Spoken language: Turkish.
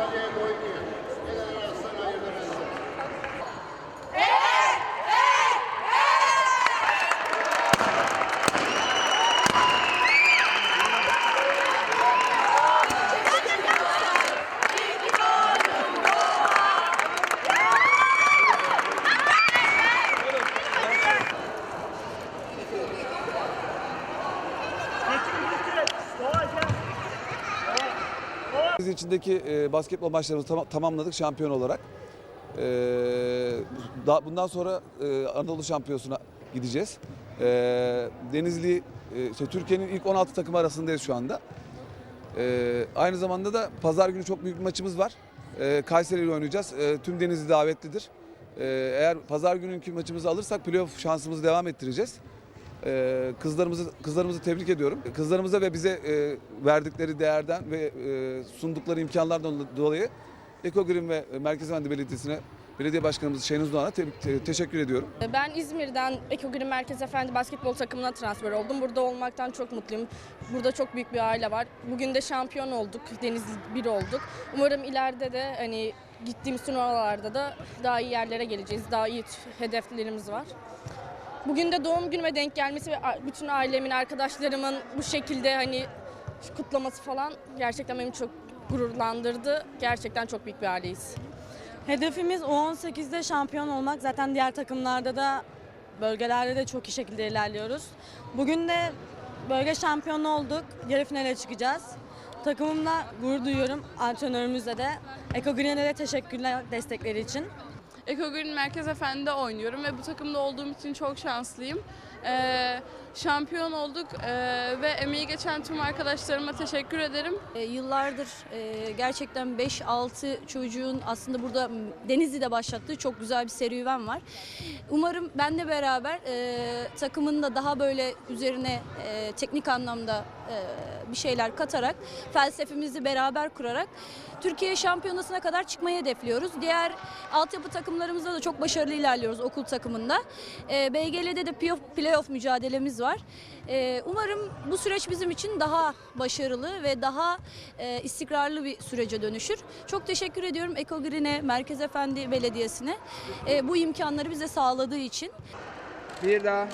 Daniel Boykin. Biz içindeki e, basketbol maçlarımızı tam- tamamladık şampiyon olarak. E, da- bundan sonra e, Anadolu Şampiyonası'na gideceğiz. E, Denizli, e, işte Türkiye'nin ilk 16 takım arasındayız şu anda. E, aynı zamanda da pazar günü çok büyük bir maçımız var. E, Kayseri ile oynayacağız. E, tüm Denizli davetlidir. E, eğer pazar gününkü maçımızı alırsak playoff şansımızı devam ettireceğiz. Ee, kızlarımızı kızlarımızı tebrik ediyorum. Kızlarımıza ve bize e, verdikleri değerden ve e, sundukları imkanlardan dolayı Ekogreen ve Merkez Efendi Belediyesi'ne Belediye Başkanımız Şenuz Doğan'a te- te- teşekkür ediyorum. Ben İzmir'den Ekogül'ün Merkez Efendi basketbol takımına transfer oldum. Burada olmaktan çok mutluyum. Burada çok büyük bir aile var. Bugün de şampiyon olduk. Denizli bir olduk. Umarım ileride de hani gittiğimiz turnuvalarda da daha iyi yerlere geleceğiz. Daha iyi hedeflerimiz var. Bugün de doğum günüme denk gelmesi ve bütün ailemin, arkadaşlarımın bu şekilde hani kutlaması falan gerçekten beni çok gururlandırdı. Gerçekten çok büyük bir aileyiz. Hedefimiz U18'de şampiyon olmak. Zaten diğer takımlarda da bölgelerde de çok iyi şekilde ilerliyoruz. Bugün de bölge şampiyonu olduk. Yarı finale çıkacağız. Takımımla gurur duyuyorum. Antrenörümüzle de. Eko Green'e de teşekkürler destekleri için. Ekogün Merkez Efendi'de oynuyorum ve bu takımda olduğum için çok şanslıyım. Ee, şampiyon olduk ee, ve emeği geçen tüm arkadaşlarıma teşekkür ederim. E, yıllardır e, gerçekten 5-6 çocuğun aslında burada Denizli'de başlattığı çok güzel bir serüven var. Umarım benle beraber e, takımın da daha böyle üzerine e, teknik anlamda e, bir şeyler katarak, felsefemizi beraber kurarak Türkiye şampiyonasına kadar çıkmayı hedefliyoruz. Diğer altyapı takımlarımızda da çok başarılı ilerliyoruz okul takımında. E, BGL'de de playoff, playoff var. E, umarım bu süreç bizim için daha başarılı ve daha e, istikrarlı bir sürece dönüşür. Çok teşekkür ediyorum Eko Green'e, Merkez Efendi Belediyesi'ne e, bu imkanları bize sağladığı için. Bir daha.